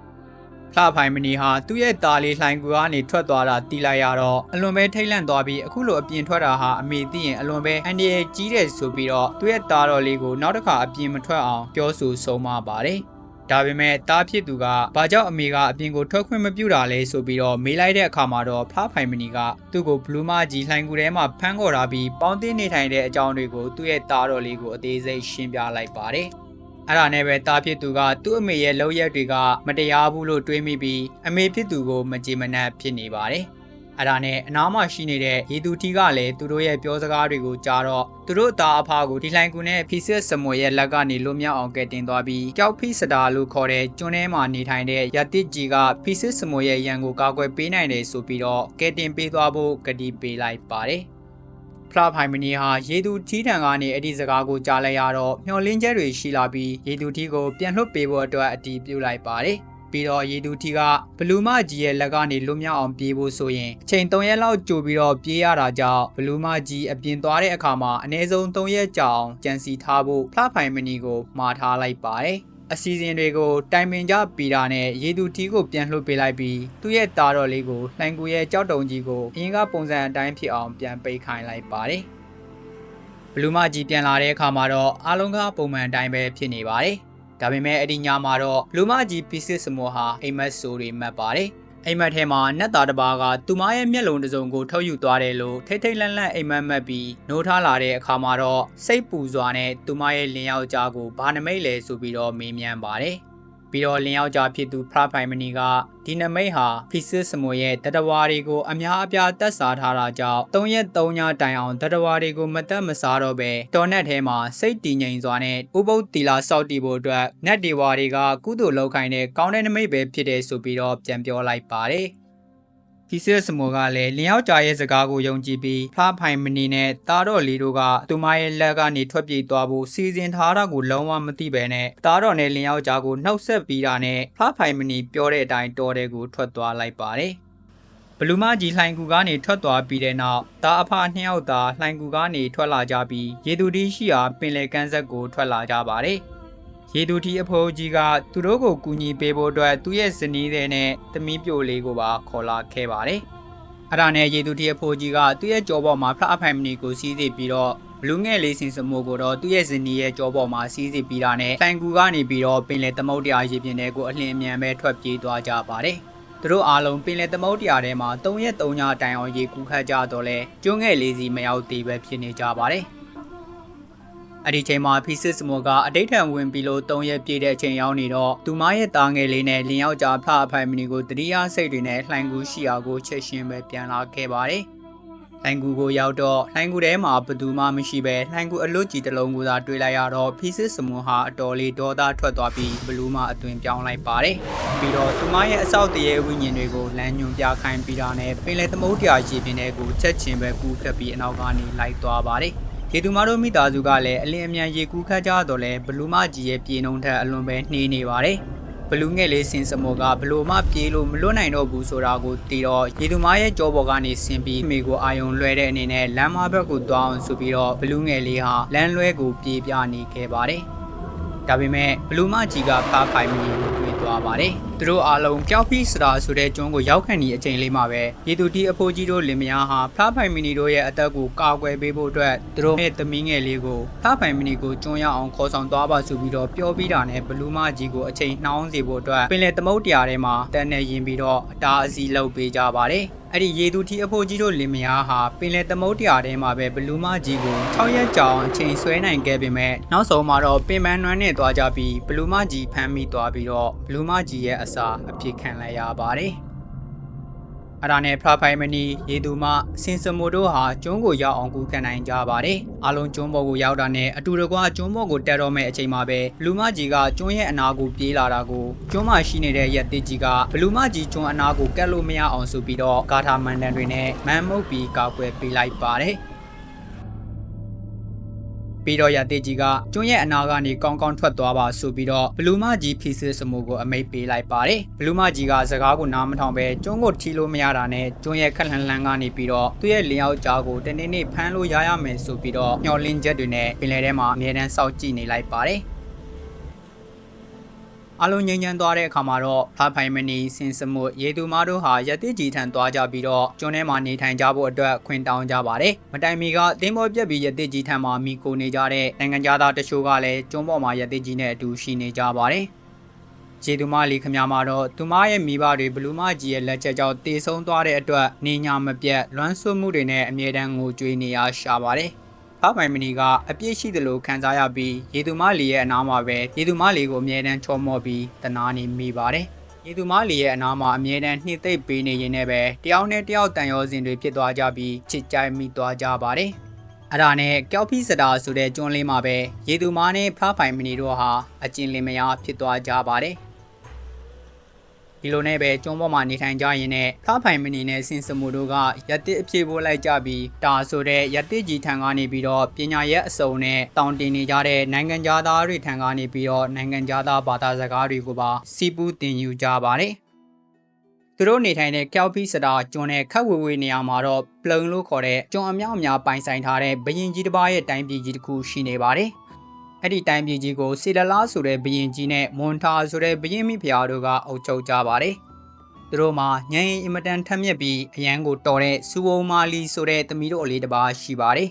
ဖလာဖိုင်မနီဟာသူ့ရဲ့ตาလေးလှိုင်ကူကနေထွက်သွားတာတီးလိုက်ရတော့အလွန်ပဲထိတ်လန့်သွားပြီးအခုလိုအပြင်ထွက်တာဟာအမေသိရင်အလွန်ပဲအန်ဒီရဲ့ကြီးတယ်ဆိုပြီးတော့သူ့ရဲ့ตาတော်လေးကိုနောက်တစ်ခါအပြင်မထွက်အောင်ပြောဆိုဆုံးမပါတယ် ဒါပေမဲ့တားဖြစ်သူကဘာကြောင့်အမေကအပြင်ကိုထွက်ခွင့်မပြုတာလဲဆိုပြီးတော့မေးလိုက်တဲ့အခါမှာတော့ဖားဖိုင်မနီကသူ့ကိုဘလူးမကြီးလှိုင်ကူထဲမှာဖမ်းခေါ်ထားပြီးပေါင်းတင်းနေထိုင်တဲ့အကြောင်းတွေကိုသူ့ရဲ့တားတော်လေးကိုအသေးစိတ်ရှင်းပြလိုက်ပါတယ်အဲ့ဒါနဲ့ပဲတားဖြစ်သူကသူ့အမေရဲ့လောက်ရက်တွေကမတရားဘူးလို့တွေးမိပြီးအမေဖြစ်သူကိုမကြည်မနက်ဖြစ်နေပါတယ်။ အဲ့ဒါနဲ့အနားမှာရှိနေတဲ့ရေသူတီကလည်းသူတို့ရဲ့ပြောစကားတွေကိုကြားတော့သူတို့သားအဖကိုဒီလှိုင်ကူနဲ့ဖီစစ်စမွေရဲ့လက်ကနေလွတ်မြောက်အောင်ကယ်တင်သွားပြီးကြောက်ဖိစတာလို့ခေါ်တဲ့ကျွန်းထဲမှာနေထိုင်တဲ့ရတစ်ကြီးကဖီစစ်စမွေရဲ့ရန်ကိုကာကွယ်ပေးနိုင်တယ်ဆိုပြီးတော့ကယ်တင်ပေးသွားဖို့ကတိပေးလိုက်ပါတယ်ဖလာဖိုင်မနီဟာရေသူထီးထံကနေအဲ့ဒီစကားကိုကြားလိုက်ရတော့မျောလင်းချက်တွေရှိလာပြီးရေသူထီးကိုပြန်လွှတ်ပေးဖို့အတွက်အတီးပြုလိုက်ပါတယ်။ ပြီးတော့ရေသူထီကဘလူးမကြီးရဲ့လက်ကနေလွတ်မြောက်အောင်ပြေးဖို့ဆိုရင်အချိန်3ရက်လောက်ကြိုပြီးတော့ပြေးရတာကြောင့်ဘလူးမကြီးအပြင်သွားတဲ့အခါမှာအနည်းဆုံး3ရက်ကြာအောင်ကြံစီထားဖို့ဖလားဖိုင်မနီကိုမှာထားလိုက်ပါတယ်အစီအစဉ်တွေကိုတိုင်ပင်ကြပီတာနဲ့ရေသူတီကိုပြန်လှုပ်ပေးလိုက်ပြီးသူ့ရဲ့သားတော်လေးကိုလှိုင်ကူရဲ့ကြောက်တုံကြီးကိုအရင်ကပုံစံအတိုင်းဖြစ်အောင်ပြန်ပိတ်ခိုင်းလိုက်ပါတယ်ဘလူးမကြီးပြန်လာတဲ့အခါမှာတော့အားလုံးကပုံမှန်အတိုင်းပဲဖြစ်နေပါတယ် ဒါပေမဲ့အဲ့ဒီညမှာတော့ဘလူးမကြီးပီစစ်စမောဟာအိမ်မက်ဆိုတွေမှတ်ပါတယ်အိမ်မက်ထဲမှာနတ်သားတစ်ပါးကသူမရဲ့မျက်လုံးတစ်စုံကိုထုတ်ယူသွားတယ်လို့ထိတ်ထိတ်လန့်လန့်အိမ်မက်မှတ်ပြီးနိုးထားလာတဲ့အခါမှာတော့စိတ်ပူစွာနဲ့သူမရဲ့လင်ယောက်ျားကိုဘာနမိတ်လဲဆိုပြီးတော့မေးမြန်းပါတယ် ပြီးတော့လင်ယောက်ျားဖြစ်သူဖရဖိုင်မနီကဒီနမိတ်ဟာဖီစစ်စမွေရဲ့တတဝါတွေကိုအများအပြားတက်စားထားတာကြောင့်၃ရက်၃ညတိုင်အောင်တတဝါတွေကိုမတက်မစားတော့ပဲတော်နက်ထဲမှာစိတ်တည်ငြိမ်စွာနဲ့ဥပုပ်တီလာစောက်တီဖို့အတွက်နတ်ဒီဝါတွေကကုသိုလ်လောက်ခိုင်းတဲ့ကောင်းတဲ့နမိတ်ပဲဖြစ်တယ်ဆိုပြီးတော့ပြန်ပြောလိုက်ပါတယ် ဖီစစ်စမိုကလည်းလင်ယောက်ျားရဲ့စကားကိုယုံကြည်ပြီးဖလားဖိုင်မနီနဲ့တားတော်လီတို့ကသူမရဲ့လက်ကနေထွက်ပြေးသွားဖို့စီစဉ်ထားတာကိုလုံးဝမသိပဲနဲ့တားတော်နဲ့လင်ယောက်ျားကိုနှောက်ဆက်ပြီးတာနဲ့ဖလားဖိုင်မနီပြောတဲ့အတိုင်းတော်တဲ့ကိုထွက်သွားလိုက်ပါတယ်ဘလူးမကြီးလှိုင်ကူကနေထွက်သွားပြီးတဲ့နောက်တာအဖနှစ်ယောက်သာလှိုင်ကူကနေထွက်လာကြပြီးရေသူတီးရှိရာပင်လယ်ကမ်းဆက်ကိုထွက်လာကြပါတယ် ရေသူတီအဖိုးကြီးကသူတို့ကိုကူညီပေးဖို့အတွက်သူ့ရဲ့ဇနီးတဲ့နဲ့သမီးပြိုလေးကိုပါခေါ်လာခဲ့ပါတယ်။အဲ့ဒါနဲ့ရေသူတီအဖိုးကြီးကသူ့ရဲ့ကြောပေါ်မှာဖလားအဖိုင်မနီကိုစီးစီပြီးတော့ဘလူးငယ်လေးစင်စမိုးကိုတော့သူ့ရဲ့ဇနီးရဲ့ကြောပေါ်မှာစီးစီပြီးတာနဲ့တိုင်ကူကနေပြီးတော့ပင်လယ်သမုတ်တရားရေပြင်တဲ့ကိုအလင်းအမြန်ပဲထွက်ပြေးသွားကြပါတယ်။သူတို့အားလုံးပင်လယ်သမုတ်တရားထဲမှာ၃ရက်၃ညတိုင်အောင်ရေကူးခတ်ကြတော့လဲကျွန်းငယ်လေးစီမရောက်သေးပဲဖြစ်နေကြပါတယ်။ အဲ့ဒီချိန်မှာဖီစစ်စမောကအတိတ်ထံဝင်ပြီးလို့၃ရက်ပြည့်တဲ့အချိန်ရောက်နေတော့သူမရဲ့သားငယ်လေးနဲ့လင်ယောက်ျားဖအဖိုင်မနီကိုတတိယစိတ်တွေနဲ့လှိုင်ကူရှိရာကိုချက်ရှင်ပဲပြန်လာခဲ့ပါတယ်။လှိုင်ကူကိုရောက်တော့လှိုင်ကူထဲမှာဘသူမှမရှိပဲလှိုင်ကူအလွတ်ကြီးတစ်လုံးကိုသာတွေ့လိုက်ရတော့ဖီစစ်စမောဟာအတော်လေးဒေါသထွက်သွားပြီးဘလူးမှအသွင်ပြောင်းလိုက်ပါတယ်။ပြီးတော့သူမရဲ့အဆောက်တရေဝိညာဉ်တွေကိုလမ်းညွန်ပြခိုင်းပြီးတာနဲ့ပင်လယ်သမုဒ္ဒရာရေပြင်ထဲကိုချက်ချင်းပဲကူးဖြတ်ပြီးအနောက်ကနေလိုက်သွားပါတယ်။ ရေသူမတို့မိသားစုကလည်းအလင်းအမြန်ရေကူးခတ်ကြတော့လဲဘလူးမကြီးရဲ့ပြေနှုံထက်အလွန်ပဲနှေးနေပါတယ်။ဘလူးငယ်လေးစင်စမောကဘလူးမပြေးလို့မလွတ်နိုင်တော့ဘူးဆိုတာကိုသိတော့ရေသူမရဲ့ကြောပေါ်ကနေဆင်းပြီးမိကိုအာယုံလွှဲတဲ့အနေနဲ့လမ်းမဘက်ကိုသွားအောင်ဆိုပြီးတော့ဘလူးငယ်လေးဟာလမ်းလွဲကိုပြေးပြနေခဲ့ပါတယ်။ဒါပေမဲ့ဘလူးမကြီးကဖားဖိုင်မီကိုတွေ့ သွားပါတယ်။သူတို့အားလုံးကြောက်ပြီးစတာဆိုတဲ့ကျွန်းကိုရောက်ခံနေအချိန်လေးမှာပဲရေသူတီအဖိုးကြီးတို့လင်မယားဟာဖားဖိုင်မီနီတို့ရဲ့အသက်ကိုကာကွယ်ပေးဖို့အတွက်သူတို့ရဲ့သမီးငယ်လေးကိုဖားဖိုင်မီနီကိုကျွန်းရအောင်ခေါ်ဆောင်သွားပါဆိုပြီးတော့ပြောပြီးတာနဲ့ဘလူးမကြီးကိုအချိန်နှောင်းစေဖို့အတွက်ပင်လယ်သမုတ်တရားထဲမှာတန်နဲ့ရင်ပြီးတော့အတားအဆီးလုပ်ပေးကြပါတယ်။အဲ့ဒီရေသူထီအဖိုးကြီးတို့လင်မယားဟာပင်လယ်သမုတ်တရားထဲမှာပဲဘလူးမကြီးကို6ရက်ကြာအောင်အချိန်ဆွဲနိုင်ခဲ့ပေမဲ့နောက်ဆုံးမှာတော့ပင်ပန်းနွမ်းနဲ့သွားကြပြီးဘလူးမကြီးဖမ်းမိသွားပြီးတော့ဘလူးမကြီးရဲ့အစာအပြစ်ခံလိုက်ရပါတယ်။အရာနဲ့ဖရာဖိုင်မနီရေသူမစင်စမိုတို့ဟာကျွန်းကိုရောက်အောင်ကူခံနိုင်ကြပါတယ်။အားလုံးကျွန်းပေါ်ကိုရောက်တာနဲ့အတူတကွကျွန်းပေါ်ကိုတက်တော့မဲ့အချိန်မှာပဲဘလူးမကြီးကကျွန်းရဲ့အနာကိုပြေးလာတာကိုကျွန်းမှာရှိနေတဲ့ရက်သေးကြီးကဘလူးမကြီးကျွန်းအနာကိုကတ်လို့မရအောင်ဆိုပြီးတော့ဂါထာမန်တန်တွေနဲ့မန်မုတ်ပြီးကာကွယ်ပေးလိုက်ပါတယ်။ ပြီးတော့ရတေကြီးကကျွန်းရဲ့အနာကနေကောင်းကောင်းထွက်သွားပါဆိုပြီးတော့ဘလူးမကြီးဖီစစ်စမိုကိုအမိတ်ပေးလိုက်ပါတယ်ဘလူးမကြီးကစကားကိုနားမထောင်ပဲကျွန်းကိုထီလို့မရတာနဲ့ကျွန်းရဲ့ခက်လှန်လှန်ကနေပြီးတော့သူ့ရဲ့လင်ယောက်ကြားကိုတနေ့နေ့ဖမ်းလို့ရရမယ်ဆိုပြီးတော့ညှော်လင်းချက်တွေနဲ့ပင်လယ်ထဲမှာအမြဲတမ်းစောင့်ကြည့်နေလိုက်ပါတယ် အလုံးငြိမ်းချမ်းသွားတဲ့အခါမှာတော့ဖာဖိုင်မနီစင်စမွတ်ရေသူမားတို့ဟာရတိကြီးထံသွားကြပြီးတော့ကျွန်းထဲမှာနေထိုင်ကြဖို့အတွက်ခွင့်တောင်းကြပါတယ်။မတိုင်မီကတင်းပေါ်ပြက်ပြီးရတိကြီးထံမှာမိကိုနေကြတဲ့နိုင်ငံသားတချို့ကလည်းကျွန်းပေါ်မှာရတိကြီးနဲ့အတူရှိနေကြပါတယ်။ကျေသူမလေးခမမှာတော့သူမရဲ့မိဘတွေဘလူးမကြီးရဲ့လက်ချက်ကြောင့်တေဆုံးသွားတဲ့အတွက်နေညာမပြတ်လွမ်းဆွမှုတွေနဲ့အမြဲတမ်းငိုကြွေးနေရရှာပါတယ်။ ဖပိုင်မနီကအပြစ်ရှိသလိုခံစားရပြီးရေသူမလီရဲ့အနားမှာပဲရေသူမလီကိုအမြဲတမ်းချောမော့ပြီးတနာနေမိပါတယ်။ရေသူမလီရဲ့အနားမှာအမြဲတမ်းနှိမ့်သိပ်ပေးနေရင်လည်းပဲတယောက်နဲ့တယောက်တန်ရောစင်တွေဖြစ်သွားကြပြီးချစ်ကြိုက်မိသွားကြပါတယ်။အဲ့ဒါနဲ့ကြောက်ဖိစတာဆိုတဲ့ကျွန်းလေးမှာပဲရေသူမားနဲ့ဖားပိုင်မနီတို့ဟာအကျဉ်လင်မယားဖြစ်သွားကြပါတယ်။ ဒီလိုနဲ့ပဲကျွန်းပေါ်မှာနေထိုင်ကြရင်နဲ့ဖဖိုင်မနီနဲ့စင်စမူတို့ကရတစ်အပြေပိုးလိုက်ကြပြီးတာဆိုတဲ့ရတစ်ကြီးထံကနေပြီးတော့ပညာရဲ့အစုံနဲ့တောင်းတင်နေကြတဲ့နိုင်ငံသားတွေထံကနေပြီးတော့နိုင်ငံသားဘာသာစကားတွေကိုပါစီပူးတင်ယူကြပါတယ်သူတို့နေထိုင်တဲ့ကျောက်ဖီစတာကျွန်းနဲ့ခက်ဝေဝေနေရာမှာတော့ပလုံလို့ခေါ်တဲ့ကျွန်းအများအများပိုင်ဆိုင်ထားတဲ့ဘရင်ကြီးတစ်ပါးရဲ့တိုင်းပြည်ကြီးတစ်ခုရှိနေပါတယ်။ အဲ့ဒီတိုင်းပြည်ကြီးကိုစီလလာဆိုတဲ့ဘရင်ကြီးနဲ့မွန်ထာဆိုတဲ့ဘရင်မိဖုရားတို့ကအုပ်ချုပ်ကြပါတယ်။သူတို့မှာညင်အင်မတန်ထက်မြက်ပြီးအရန်ကိုတော်တဲ့စူဝုံမာလီဆိုတဲ့သမီးတို့အလေးတစ်ပါးရှိပါတယ်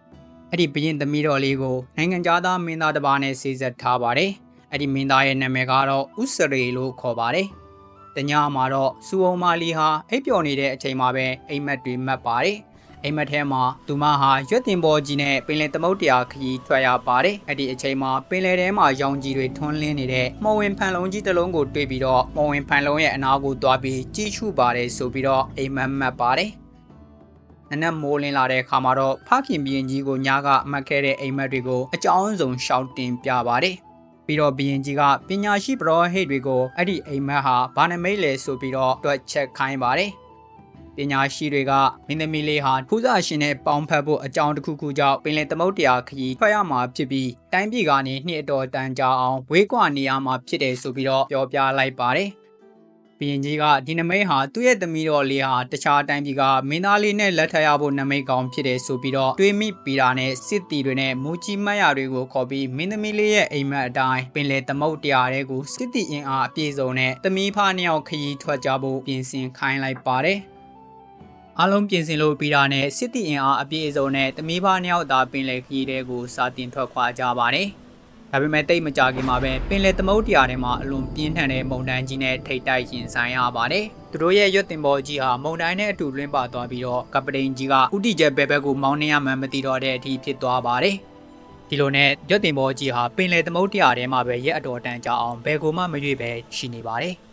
။အဲ့ဒီဘရင်သမီးတော်လေးကိုနိုင်ငံသားမင်းသားတစ်ပါးနဲ့ဆေးဆက်ထားပါတယ်။အဲ့ဒီမင်းသားရဲ့နာမည်ကတော့ဥစရေလို့ခေါ်ပါတယ်။တညမှာတော့စူအောင်မာလီဟာအိပ်ပျော်နေတဲ့အချိန်မှာပဲအိမ်မက်တွေမှတ်ပါတယ် အိမ်မက်ထဲမှာသူမဟာရွက်တင်ပေါ်ကြီးနဲ့ပင်လယ်သမုတ်တရားခရီးထွက်ရပါတယ်အဲ့ဒီအချိန်မှာပင်လယ်ထဲမှာရောင်ကြီးတွေထွန်းလင်းနေတဲ့မော်ဝင်ဖန်လုံးကြီးတစ်လုံးကိုတွေ့ပြီးတော့မော်ဝင်ဖန်လုံးရဲ့အနာကိုသွားပြီးကြီးရှုပါတယ်ဆိုပြီးတော့အိမ်မက်မှတ်ပါတယ်နနက်မိုးလင်းလာတဲ့အခါမှာတော့ဖခင်ဘရင်ကြီးကိုညာကအမှတ်ခဲ့တဲ့အိမ်မက်တွေကိုအကြောင်းစုံရှောက်တင်ပြပါတယ်ပြီးတော့ဘီရင်ကြီးကပညာရှိပရောဟိတ်တွေကိုအဲ့ဒီအိမ်မက်ဟာဘာနမိတ်လဲဆိုပြီးတော့တွက်ချက်ခိုင်းပါတယ် ပညာရှိတွေကမင်းသမီးလေးဟာဖူးစာရှင်နဲ့ပေါင်းဖက်ဖို့အကြောင်းတစ်ခုခုကြောင့်ပင်လယ်သမုဒ္ဒရာခရီးထွက်ရမှာဖြစ်ပြီးတိုင်းပြည်ကနေနှစ်အတော်တန်ကြာအောင်ဝေးကွာနေရမှာဖြစ်တယ်ဆိုပြီးတော့ပြောပြလိုက်ပါတယ်ဘီရင်ကြီးကဒီနမိတ်ဟာသူ့ရဲ့သမီးတော်လေးဟာတခြားတိုင်းပြည်ကမင်းသားလေးနဲ့လက်ထပ်ရဖို့နမိတ်ကောင်းဖြစ်တယ်ဆိုပြီးတော့တွေးမိပြီးတာနဲ့စစ်တီတွေနဲ့မူကြီးမတ်ရတွေကိုခေါ်ပြီးမင်းသမီးလေးရဲ့အိမ်မက်အတိုင်းပင်လေသမုတ်တရားတွေကိုစစ်တီအင်အားအပြည့်စုံနဲ့သမီးဖားနှစ်ယောက်ခရီးထွက်ကြဖို့ပြင်ဆင်ခိုင်းလိုက်ပါတယ် အားလုံးပြင်ဆင်လို့ပြီးတာနဲ့စစ်တီအင်အားအပြည့်အစုံနဲ့သမီးဖားနှစ်ယောက်သာပင်လေခရီးတွေကိုစာတင်ထွက်ခွာကြပါတယ်ဒါပေမဲ့တိတ်မကြခင်မှာပဲပင်လယ်သမုဒ္ဒရာထဲမှာအလွန်ပြင်းထန်တဲ့မုန်တိုင်းကြီးနဲ့ထိတ်တိုက်ရင်ဆိုင်ရပါတယ်။သူတို့ရဲ့ရွက်တင်ပေါ်ကြီးဟာမုန်တိုင်းနဲ့အတူလွင့်ပါသွားပြီးတော့ကပတိန်ကြီးကဥတီကျဲဘဲဘက်ကိုမောင်းနှရမှန်းမသိတော့တဲ့အထိဖြစ်သွားပါတယ်။ဒီလိုနဲ့ရွက်တင်ပေါ်ကြီးဟာပင်လယ်သမုဒ္ဒရာထဲမှာပဲရက်အတော်တန်ကြအောင်ဘယ်ကိုမှမရွေ့ပဲရှိနေပါတယ်။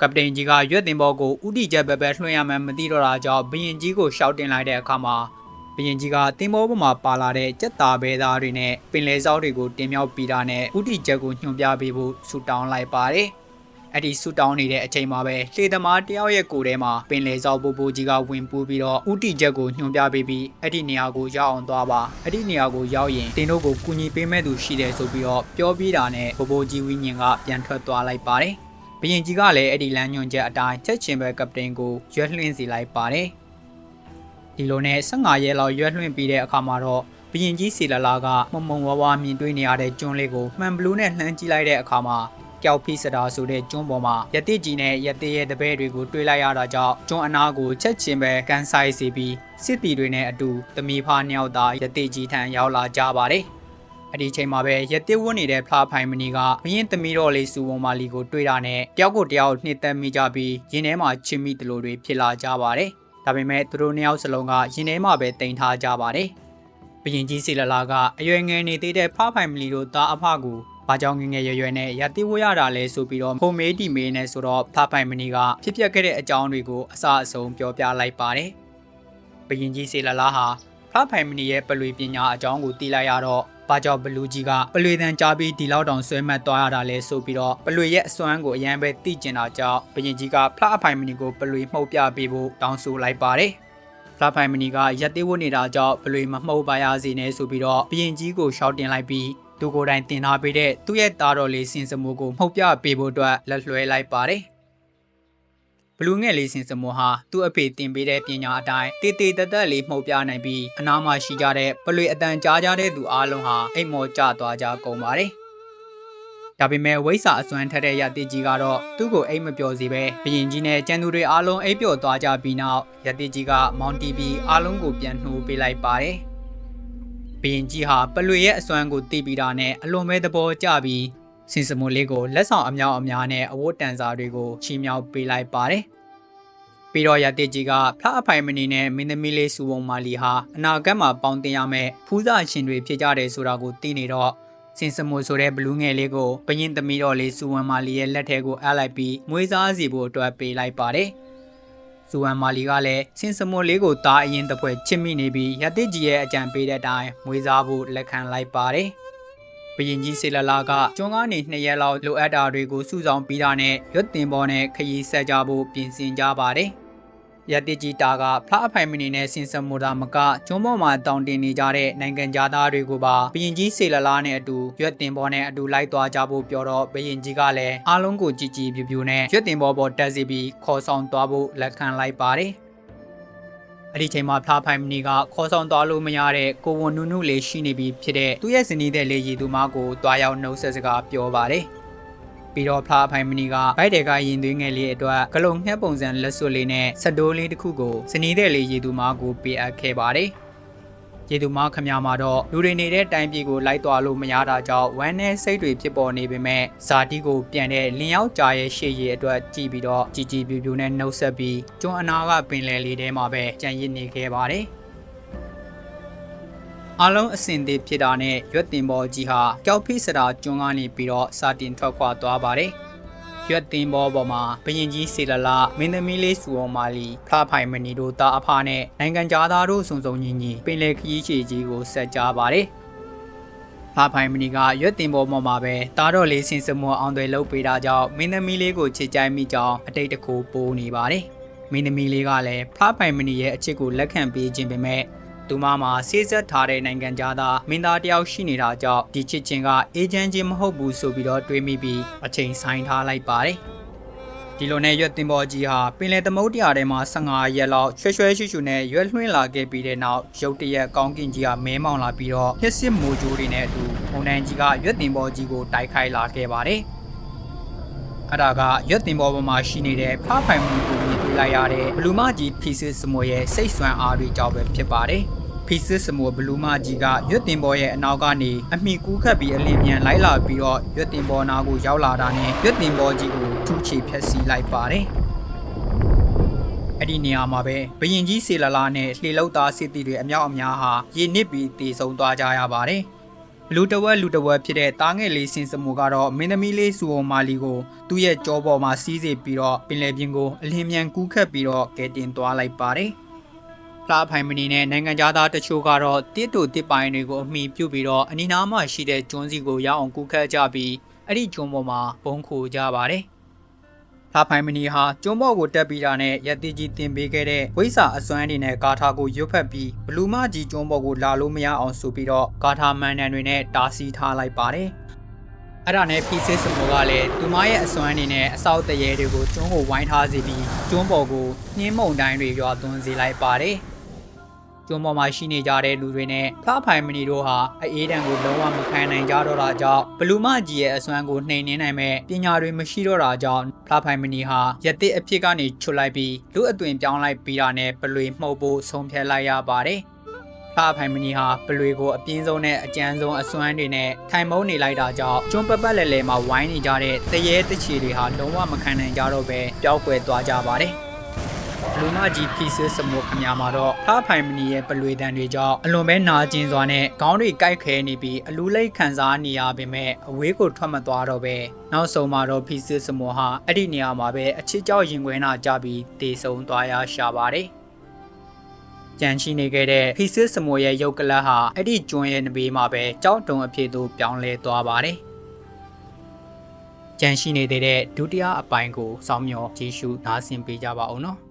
ကပတိန်ကြီးကရွက်တင်ပေါ်ကိုဥတီကျဲဘဲဘက်လွှင့်ရမှန်းမသိတော့တာကြောင့်ဘရင်ကြီးကိုရှောက်တင်လိုက်တဲ့အခါမှာဘရင်ကြီးကတင်မောပေါ်မှာပါလာတဲ့ကြက်သားဘဲသားတွေနဲ့ပင်လယ်စောက်တွေကိုတင်မြောက်ပြီးတာနဲ့ဥတီချက်ကိုညွှန်ပြပေးဖို့ဆူတောင်းလိုက်ပါတယ်။အဲ့ဒီဆူတောင်းနေတဲ့အချိန်မှာပဲလှေသမားတယောက်ရဲ့ကိုယ်ထဲမှာပင်လယ်စောက်ပူပူကြီးကဝင်ပူးပြီးတော့ဥတီချက်ကိုညွှန်ပြပေးပြီးအဲ့ဒီနေရာကိုရောက်အောင်သွားပါ။အဲ့ဒီနေရာကိုရောက်ရင်တင်တို့ကိုကူညီပေးမဲ့သူရှိတယ်ဆိုပြီးတော့ပြောပြီးတာနဲ့ဘိုးဘိုးကြီးဝင်းညင်ကပြန်ထွက်သွားလိုက်ပါတယ်။ ဘရင်ကြီးကလည်းအဲ့ဒီလမ်းညွှန်ချက်အတိုင်းချက်ချင်းပဲကပတိန်ကိုရွက်လှင်းစီလိုက်ပါတယ်။ဒီလိုနဲ့15ရက်လောက်ရွက်လွှင့်ပြီးတဲ့အခါမှာတော့ဘရင်ကြီးစီလာလာကမုံမုံဝါးဝါမြင်တွေ့နေရတဲ့ကျွန်းလေးကိုမှန်ဘလူးနဲ့လှမ်းကြည့်လိုက်တဲ့အခါမှာကြောက်ဖိစတာဆိုတဲ့ကျွန်းပေါ်မှာရတိကြီးနဲ့ရတိရဲ့တပည့်တွေကိုတွေ့လိုက်ရတာကြောင့်ကျွန်းအနာကိုချက်ချင်းပဲကန်ဆိုင်စီပြီးစစ်တီတွေနဲ့အတူတမီဖားနှစ်ယောက်သားရတိကြီးထံရောက်လာကြပါတယ် အဲ့ဒီချိန်မှာပဲရတိဝတ်နေတဲ့ဖလားဖိုင်မနီကဘရင်သမီးတော်လေးစုဝံမာလီကိုတွေ့တာနဲ့တယောက်ကိုတယောက်နှစ်သက်မိကြပြီးရင်ထဲမှာချစ်မိတယ်လို့တွေဖြစ်လာကြပါတယ်ဒါပေမဲ့သူတို့နှစ်ယောက်စလုံးကရင်ထဲမှာပဲတင်ထားကြပါတယ်။ဘရင်ကြီးစီလလာကအရွယ်ငယ်နေသေးတဲ့ဖဖိုင်မလီတို့သားအဖကိုဘာကြောင့်ငငယ်ရွယ်ရွယ်နဲ့ရတိဝရတာလဲဆိုပြီးတော့ဖုံမေးတီမေးနဲ့ဆိုတော့ဖဖိုင်မနီကဖြစ်ပျက်ခဲ့တဲ့အကြောင်းတွေကိုအစအဆုံးပြောပြလိုက်ပါတယ်။ဘရင်ကြီးစီလလာဟာ ဖဖိုင်မနီရဲ့ပလွေပညာအကြောင်းကိုသိလိုက်ရတော့ဘာကြောင့်ဘလူးကြီးကပလွေတန်ကြားပြီးဒီလောက်တောင်ဆွဲမှတ်သွားရတာလဲဆိုပြီးတော့ပလွေရဲ့အစွမ်းကိုအရန်ပဲသိကျင်တာကြောင့်ဘရင်ကြီးကဖလားအဖိုင်မနီကိုပလွေမှုတ်ပြပေးဖို့တောင်းဆိုလိုက်ပါတယ်ဖလာဖိုင်မနီကရက်သေးဝတ်နေတာကြောင့်ဘလွေမမှုတ်ပါရစေနဲ့ဆိုပြီးတော့ဘရင်ကြီးကိုရှောက်တင်လိုက်ပြီးသူကိုယ်တိုင်တင်ထားပေးတဲ့သူ့ရဲ့သားတော်လေးစင်စမိုးကိုမှုတ်ပြပေးဖို့အတွက်လက်လွှဲလိုက်ပါတယ် ဘလူးငယ်လေးစင်စမိုးဟာသူ့အဖေတင်ပေးတဲ့ပညာအတိုင်းတေတေတသက်လေးမှုတ်ပြနိုင်ပြီးအနားမှာရှိကြတဲ့ပလွေအတန်ကြားကြတဲ့သူအားလုံးဟာအိမ်မော်ကျသွားကြကုန်ပါတယ်။ဒါပေမဲ့ဝိဆာအစွမ်းထက်တဲ့ရတိကြီးကတော့သူ့ကိုအိမ်မပျော်စေပဲဘရင်ကြီးနဲ့ကျန်သူတွေအားလုံးအိပ်ပျော်သွားကြပြီးနောက်ရတိကြီးကမောင်တီဘီအားလုံးကိုပြန်နှိုးပေးလိုက်ပါတယ်။ဘရင်ကြီးဟာပလွေရဲ့အစွမ်းကိုသိပြီးတာနဲ့အလွန်ပဲသဘောကျပြီး စင်စမွန်လေးကိုလက်ဆောင်အမြောက်အများနဲ့အဝတ်တန်စာတွေကိုချီးမြှောက်ပေးလိုက်ပါတယ်။ပြီးတော့ရတိကြီးကဖလားအဖိုင်မနီနဲ့မင်းသမီးလေးစူဝုံမာလီဟာအနာဂတ်မှာပေါင်းတင်ရမယ့်ဖူးစာရှင်တွေဖြစ်ကြတယ်ဆိုတာကိုသိနေတော့စင်စမွန်ဆိုတဲ့ဘလူးငယ်လေးကိုဘရင်သမီးတော်လေးစူဝံမာလီရဲ့လက်ထဲကိုအပ်လိုက်ပြီးမွေးစားစီဖို့အတွက်ပေးလိုက်ပါတယ်။စူဝံမာလီကလည်းစင်စမွန်လေးကိုတားအရင်တစ်ဖွဲချစ်မိနေပြီးရတိကြီးရဲ့အကြံပေးတဲ့အတိုင်းမွေးစားဖို့လက်ခံလိုက်ပါတယ်။ ဘရင်ကြီးစေလလာကကျွန်းကနေနှစ်ရက်လောက်လိုအပ်တာတွေကိုစုဆောင်ပြီးတာနဲ့ရွတ်တင်ပေါ်နဲ့ခရီးဆက်ကြဖို့ပြင်ဆင်ကြပါတယ်ရတိကြီးတာကဖလားအဖိုင်မနေနဲ့စင်စမူတာမကကျွန်းပေါ်မှာတောင်းတင်နေကြတဲ့နိုင်ငံသားတွေကိုပါဘရင်ကြီးစေလလာနဲ့အတူရွက်တင်ပေါ်နဲ့အတူလိုက်သွားကြဖို့ပြောတော့ဘရင်ကြီးကလည်းအားလုံးကိုကြည်ကြည်ပြူပြူနဲ့ရွက်တင်ပေါ်ပေါ်တက်စီပြီးခေါ်ဆောင်သွားဖို့လက်ခံလိုက်ပါတယ် အဲ့ဒီချိန်မှာဖလားဖိုင်မနီကခေါ်ဆောင်သွားလို့မရတဲ့ကိုဝန်နုနုလေးရှိနေပြီဖြစ်တဲ့သူ့ရဲ့ဇနီးတဲ့လေရီသူမကိုတွားရောက်နှုတ်ဆက်စကားပြောပါတယ်ပြီးတော့ဖလားဖိုင်မနီကဗိုက်တယ်ကရင်သွင်းငယ်လေးအတွက်ကလုံငှက်ပုံစံလက်စွပ်လေးနဲ့စတိုးလေးတစ်ခုကိုဇနီးတဲ့လေရီသူမကိုပေးအပ်ခဲ့ပါတယ် ရေသူမခမမာတော့လူတွေနေတဲ့တိုင်းပြည်ကိုလိုက်သွားလို့မရတာကြောင့်ဝမ်းနဲ့စိတ်တွေဖြစ်ပေါ်နေပေမဲ့ဇာတိကိုပြန်တဲ့လင်ယောက်ကြားရဲ့ရှေ့ရည်အတွက်ကြည်ပြီးတော့ကြည်ကြည်ပြူပြူနဲ့နှုတ်ဆက်ပြီးကျွန်းအနာကပင်လယ်လေးထဲမှာပဲကြံရစ်နေခဲ့ပါတယ်အလုံးအစင်သေးဖြစ်တာနဲ့ရွက်တင်ပေါ်ကြီးဟာကြောက်ဖိစတာကျွန်းကနေပြီးတော့စာတင်ထွက်ခွာသွားပါတယ်။ ရွက်တင်ပေါ်ပေါ်မှာဘရင်ကြီးစေလလာမင်းသမီးလေးစုအောင်မာလီဖလားဖိုင်မနီတို့တာအဖနဲ့နိုင်ငံသားတို့စုံစုံညီညီပင်လယ်ခရီးချီကြီးကိုဆက်ကြပါတယ်။ဖလားဖိုင်မနီကရွက်တင်ပေါ်ပေါ်မှာပဲတာတော့လေးစင်စမွန်အောင်တွေလှုပ်ပေးတာကြောင့်မင်းသမီးလေးကိုချစ်ကြိုက်မိကြောင်းအတိတ်တကူပိုးနေပါတယ်။မင်းသမီးလေးကလည်းဖလားဖိုင်မနီရဲ့အချစ်ကိုလက်ခံပေးခြင်းပေမဲ့ သူမမှာစေးဆက်ထားတဲ့နိုင်ငံသားမင်းသားတယောက်ရှိနေတာကြောင့်ဒီချစ်ချင်းကအေဂျင့်ချင်းမဟုတ်ဘူးဆိုပြီးတော့တွေးမိပြီးအချိန်ဆိုင်ထားလိုက်ပါတယ်ဒီလိုနဲ့ရွက်တင်ပေါ်ကြီးဟာပင်လယ်သမုဒ္ဒရာထဲမှာ15ရက်လောက်ရွှဲရွှဲရှူရှူနဲ့ရွက်လွှင့်လာခဲ့ပြီးတဲ့နောက်ရုတ်တရက်ကောင်းကင်ကြီးကမဲမောင်လာပြီးတော့ဟစ်စစ်မိုဂျိုးတွေနဲ့အတူမုန်တိုင်းကြီးကရွက်တင်ပေါ်ကြီးကိုတိုက်ခိုက်လာခဲ့ပါတယ်အဲ့ဒါကရွက်တင်ပေါ်ပေါ်မှာရှိနေတဲ့ဖားဖိုင်မှုကိုမြင်တွေ့ လိုက်ရတဲ့ဘလူးမကြီးဖီစစ်စမွေရဲ့စိတ်ဆွမ်းအားတွေကြောင့်ပဲဖြစ်ပါတယ်ဖီစစ်စမွေဘလူးမကြီးကရွက်တင်ပေါ်ရဲ့အနောက်ကနေအမိကူးခတ်ပြီးအလင်းမြန်လိုက်လာပြီးတော့ရွက်တင်ပေါ်နာကိုရောက်လာတာနဲ့ရွက်တင်ပေါ်ကြီးကိုထူးချေဖျက်ဆီးလိုက်ပါတယ်အဲ့ဒီနေရာမှာပဲဘရင်ကြီးစေလလာနဲ့လှေလောက်သားစစ်တီတွေအမြောက်အများဟာရေနစ်ပြီးတည်ဆုံသွားကြရပါတယ် လူတဝက်လူတဝက်ဖြစ်တဲ့တားငယ်လေးစင်စမူကတော့မင်းသမီးလေးစူအောင်မာလီကိုသူ့ရဲ့ကြောပေါ်မှာစီးစေပြီးတော့ပင်လယ်ပြင်ကိုအလင်းမြန်ကူးခတ်ပြီးတော့ကဲတင်သွားလိုက်ပါတယ်။ဖလားဖိုင်မနီနဲ့နိုင်ငံသားတချို့ကတော့တစ်တူတစ်ပိုင်းတွေကိုအမိပြုတ်ပြီးတော့အနီနာမှရှိတဲ့ကျွန်းစီကိုရောက်အောင်ကူးခတ်ကြပြီးအဲ့ဒီကျွန်းပေါ်မှာဘုံခိုကြပါတယ်။ဖ လားဖိုင်မနီဟာကျွန်းပေါ်ကိုတက်ပြီးတာနဲ့ရတိကြီးတင်ပေးခဲ့တဲ့ဝိဆာအစွမ်းတွေနဲ့ဂါထာကိုရွတ်ဖက်ပြီးဘလူးမကြီးကျွန်းပေါ်ကိုလာလို့မရအောင်ဆိုပြီးတော့ဂါထာမန်နန်တွေနဲ့တားဆီးထားလိုက်ပါတယ်။အဲ့ဒါနဲ့ဖီစစ်စမိုကလည်းသူမရဲ့အစွမ်းအနေနဲ့အစောက်တရေတွေကိုကျွန်းကိုဝိုင်းထားစီပြီးကျွန်းပေါ်ကိုနှင်းမုန်တိုင်းတွေရွာသွန်းစေလိုက်ပါတယ်။ ကျွန်းပေါ်မှာရှိနေကြတဲ့လူတွေနဲ့ဖလားဖိုင်မနီတို့ဟာအေးတံကိုလုံးဝမခံနိုင်ကြတော့တာကြောင့်ဘလူးမကြီးရဲ့အစွမ်းကိုနှိမ်နင်းနိုင်မဲ့ပညာတွေမရှိတော့တာကြောင့်ဖလားဖိုင်မနီဟာရတစ်အဖြစ်ကနေချွတ်လိုက်ပြီးလူအသွင်ပြောင်းလိုက်ပြီးတာနဲ့ပလွေမှုတ်ဖို့ဆုံးဖြတ်လိုက်ရပါတယ်။ဖာဖိုင်မနီဟာပလွေကိုအပြင်းဆုံးနဲ့အကြမ်းဆုံးအစွမ်းတွေနဲ့ထိုင်မုံနေလိုက်တာကြောင့်ကျွန်းပပတ်လဲလဲမှာဝိုင်းနေကြတဲ့တရေတချီတွေဟာလုံးဝမခံနိုင်ကြတော့ပဲပျောက်ကွယ်သွားကြပါတယ်။ လူမကြီးဖီဆစ်စမိုခမများမှာတော့ဖားဖိုင်မနီရဲ့ပလွေတန်တွေကြောင့်အလွန်ပဲနာကျင်စွာနဲ့ခေါင်းတွေကိုက်ခဲနေပြီးအလူလိတ်ခံစားနေရပေမဲ့အဝေးကိုထွက်မသွားတော့ပဲနောက်ဆုံးမှာတော့ဖီဆစ်စမိုဟာအဲ့ဒီနေရာမှာပဲအချစ်ကြောက်ရင်ခွဲနာကြပြီးတေဆုံသွားရရှာပါတယ်ကြံရှိနေခဲ့တဲ့ဖီစစ်စမိုရဲ့ရုပ်ကလပ်ဟာအဲ့ဒီကျွန်းရဲ့နဘေးမှာပဲကြောက်တုံအဖြစ်သို့ပြောင်းလဲသွားပါတယ်။ကြံရှိနေသေးတဲ့ဒုတိယအပိုင်းကိုစောင်းမျောကြည့်ရှုနားဆင်ပေးကြပါဦးနော်။